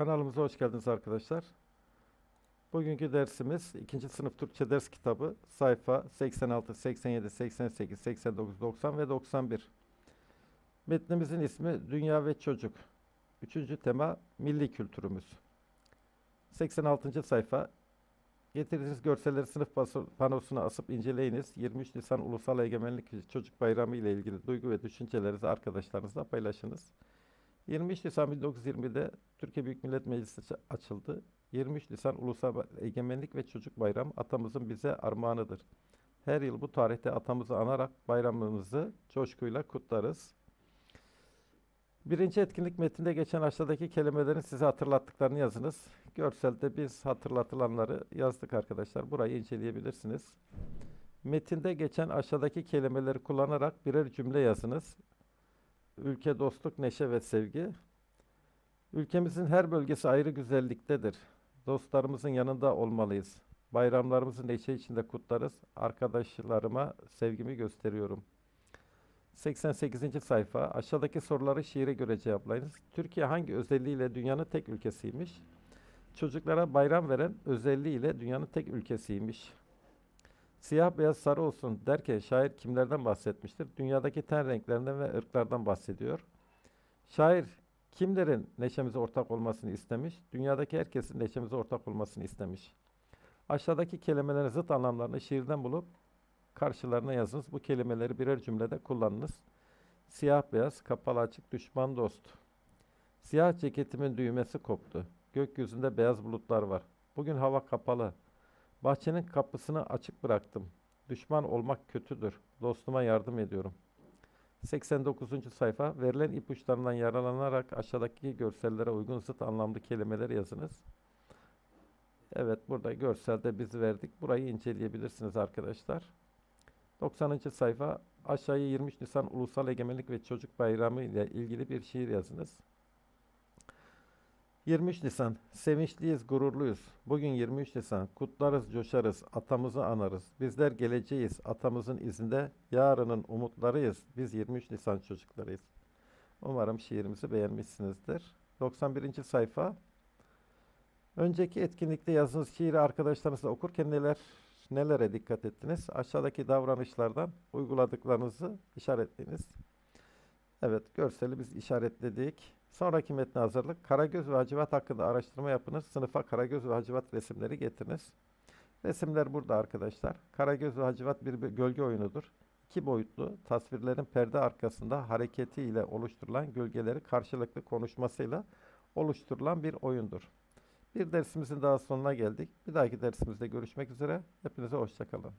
Kanalımıza hoş geldiniz arkadaşlar. Bugünkü dersimiz 2. sınıf Türkçe ders kitabı sayfa 86, 87, 88, 89, 90 ve 91. Metnimizin ismi Dünya ve Çocuk. Üçüncü tema milli kültürümüz. 86. sayfa. Getirdiğiniz görselleri sınıf panosuna asıp inceleyiniz. 23 Nisan Ulusal Egemenlik Çocuk Bayramı ile ilgili duygu ve düşüncelerinizi arkadaşlarınızla paylaşınız. 23 Nisan 1920'de Türkiye Büyük Millet Meclisi açıldı. 23 Nisan Ulusal Egemenlik ve Çocuk Bayramı atamızın bize armağanıdır. Her yıl bu tarihte atamızı anarak bayramımızı coşkuyla kutlarız. Birinci etkinlik metinde geçen aşağıdaki kelimelerin size hatırlattıklarını yazınız. Görselde biz hatırlatılanları yazdık arkadaşlar. Burayı inceleyebilirsiniz. Metinde geçen aşağıdaki kelimeleri kullanarak birer cümle yazınız. Ülke, dostluk, neşe ve sevgi. Ülkemizin her bölgesi ayrı güzelliktedir. Dostlarımızın yanında olmalıyız. Bayramlarımızı neşe içinde kutlarız. Arkadaşlarıma sevgimi gösteriyorum. 88. sayfa. Aşağıdaki soruları şiire göre cevaplayınız. Türkiye hangi özelliğiyle dünyanın tek ülkesiymiş? Çocuklara bayram veren özelliğiyle dünyanın tek ülkesiymiş. Siyah beyaz sarı olsun derken şair kimlerden bahsetmiştir? Dünyadaki ten renklerinden ve ırklardan bahsediyor. Şair kimlerin neşemize ortak olmasını istemiş? Dünyadaki herkesin neşemize ortak olmasını istemiş. Aşağıdaki kelimelerin zıt anlamlarını şiirden bulup karşılarına yazınız. Bu kelimeleri birer cümlede kullanınız. Siyah beyaz, kapalı açık, düşman dost. Siyah ceketimin düğmesi koptu. Gökyüzünde beyaz bulutlar var. Bugün hava kapalı. Bahçenin kapısını açık bıraktım. Düşman olmak kötüdür. Dostuma yardım ediyorum. 89. sayfa. Verilen ipuçlarından yararlanarak aşağıdaki görsellere uygun zıt anlamlı kelimeler yazınız. Evet, burada görselde biz verdik. Burayı inceleyebilirsiniz arkadaşlar. 90. sayfa. Aşağıya 23 Nisan Ulusal Egemenlik ve Çocuk Bayramı ile ilgili bir şiir yazınız. 23 Nisan. Sevinçliyiz, gururluyuz. Bugün 23 Nisan. Kutlarız, coşarız, atamızı anarız. Bizler geleceğiz, atamızın izinde. Yarının umutlarıyız. Biz 23 Nisan çocuklarıyız. Umarım şiirimizi beğenmişsinizdir. 91. sayfa. Önceki etkinlikte yazdığınız şiiri arkadaşlarınızla okurken neler nelere dikkat ettiniz? Aşağıdaki davranışlardan uyguladıklarınızı işaretleyiniz. Evet, görseli biz işaretledik. Sonraki metne hazırlık. Karagöz ve Hacivat hakkında araştırma yapınız. Sınıfa Karagöz ve Hacivat resimleri getiriniz. Resimler burada arkadaşlar. Karagöz ve Hacivat bir gölge oyunudur. İki boyutlu tasvirlerin perde arkasında hareketi ile oluşturulan gölgeleri karşılıklı konuşmasıyla oluşturulan bir oyundur. Bir dersimizin daha sonuna geldik. Bir dahaki dersimizde görüşmek üzere. Hepinize hoşçakalın.